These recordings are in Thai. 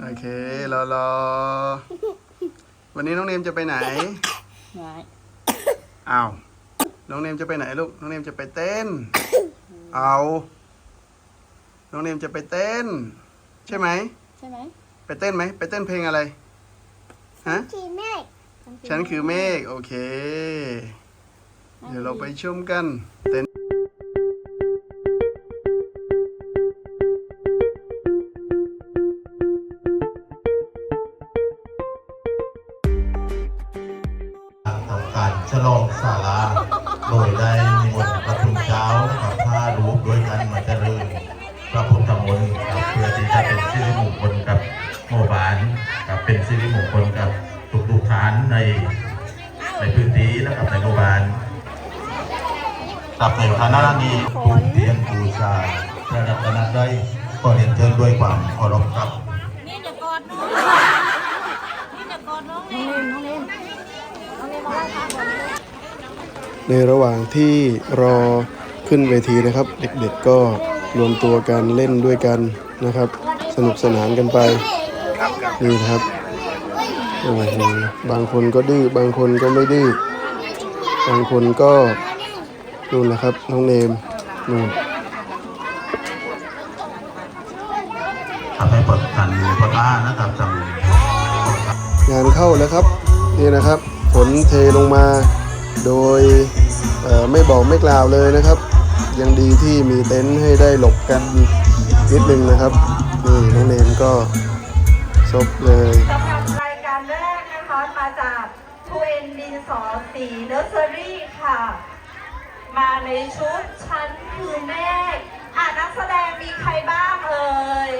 โอเครอรอวันนี้น้องเนมจะไปไหน ไว้อ้าว น้องเนมจะไปไหนลูก น้องเนมจะไปเต้น เอา น้องเนมจะไปเต้น ใช่ไหม ใช่ไหมไปเต้นไหม ไปเต้นเพลงอะไร ฮะ ขี่เมฆฉันคือเมฆ โอเค เดี๋ยวเราไปชมกันเต้น ศาลาโดยได้นิมนต์พระพุทธเจ้ากับพระรูปด้วยกันมาเจริญพระพุทธมนต์ครับเพื่อที่จะเป็นสิริมงคลกับหมู่บ้านกับเป็นสิริมงคลกับทุกๆฐานในในพื้นที่นะครับในหมู่บ้านกับในคณะนี้ทุกเทียนบูชาระรัตนได้ก็เรียนเชิญด้วยความเคารพครับนี่จะกอดน้องนี่จะกอดน้องเนมน้องเนมน้องเลนมมาไหว้พระก่อน ในระหว่างที่รอขึ้นเวทีนะครับ เด็กๆก็รวมตัวกันเล่นด้วยกันนะครับ สนุกสนานกันไปนี่ครับโอ้โหบางคนก็ดื้อบางคนก็ไม่ดื้อบางคนก็นู่นนะครับน้องเนมนู่นทำให้เปิดกันพระบ้านนะครับจำงานเข้าแล้วครับ นี่นะครับ ฝนเทลงมา โดยไม่บอกไม่กล่าวเลยนะครับ ยังดีที่มีเต็นท์ให้ได้หลบกันนิดนึงนะครับนี่น้องเนมก็ซบเลยสำหรับรายการแรกนะคะมาจากทูเอ็นดินสอสีเนอร์เซอรี่ค่ะ มาในชุดชั้นคือแม่ฆอะนักแสดงมีใครบ้างเอ่ย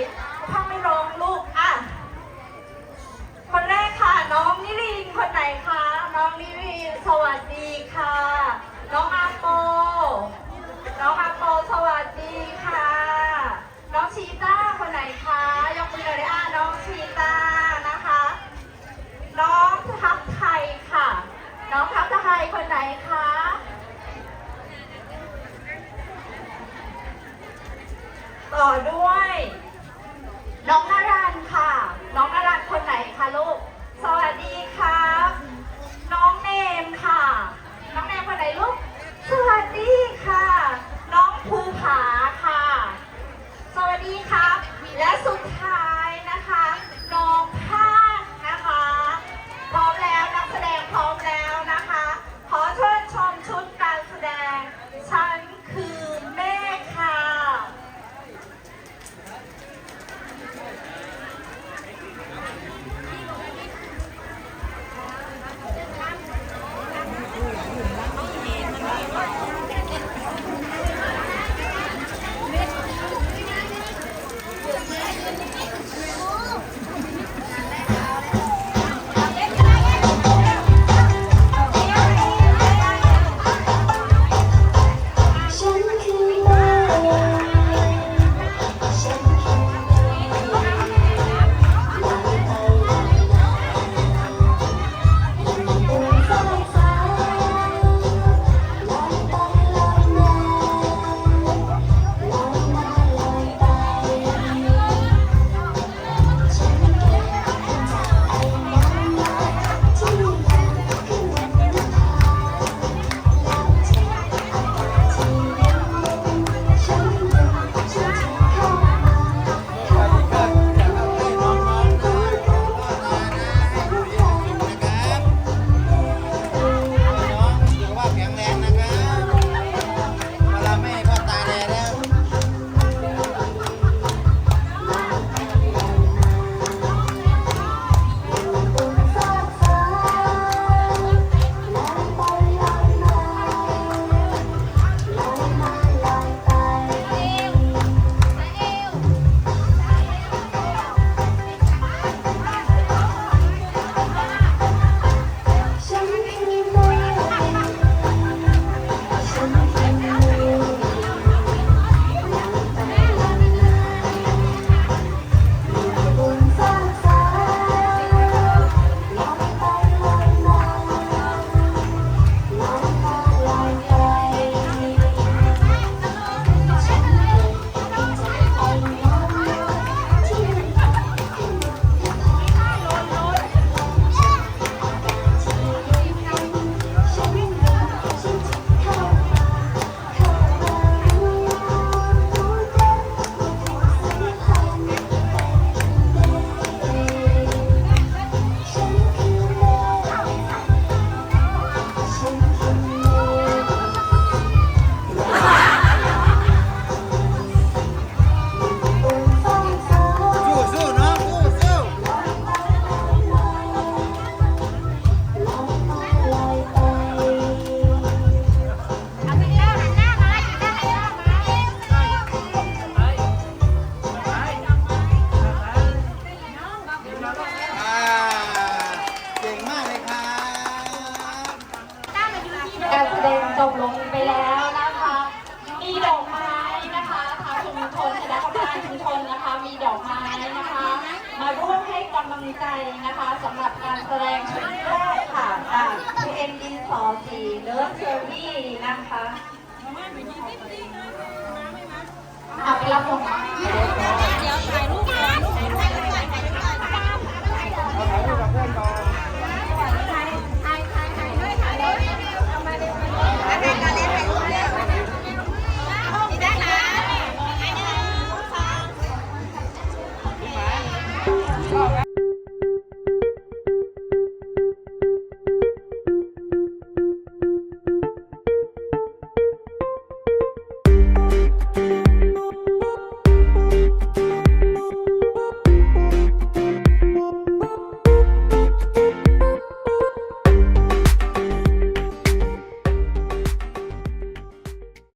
ถ้าไม่ร้องลูกอะ คนแรกค่ะ น้องนิรินทร์คนไหนคะ น้องนิรินทร์สวัสดีค่ะ น้องอาโป น้องอาโปสวัสดีค่ะ น้องชีต้าคนไหนคะ ยกมือเลยอะน้องชีต้านะคะ น้องทัพไทยค่ะ น้องทัพไทยค นไหนคะต่อด้วย น้องนา การแสดงจบลงไปแล้วนะคะ มีดอกไม้นะคะทางชุมชนคณะกรรมการชุมชนนะคะ มีดอกไม้นะคะ มาร่วมให้กำลังใจนะคะสำหรับการแสดงชุดแรกค่ะจากพีเอ็มดีสอสีเลิฟเชอรี่นะคะเอาไปรับชม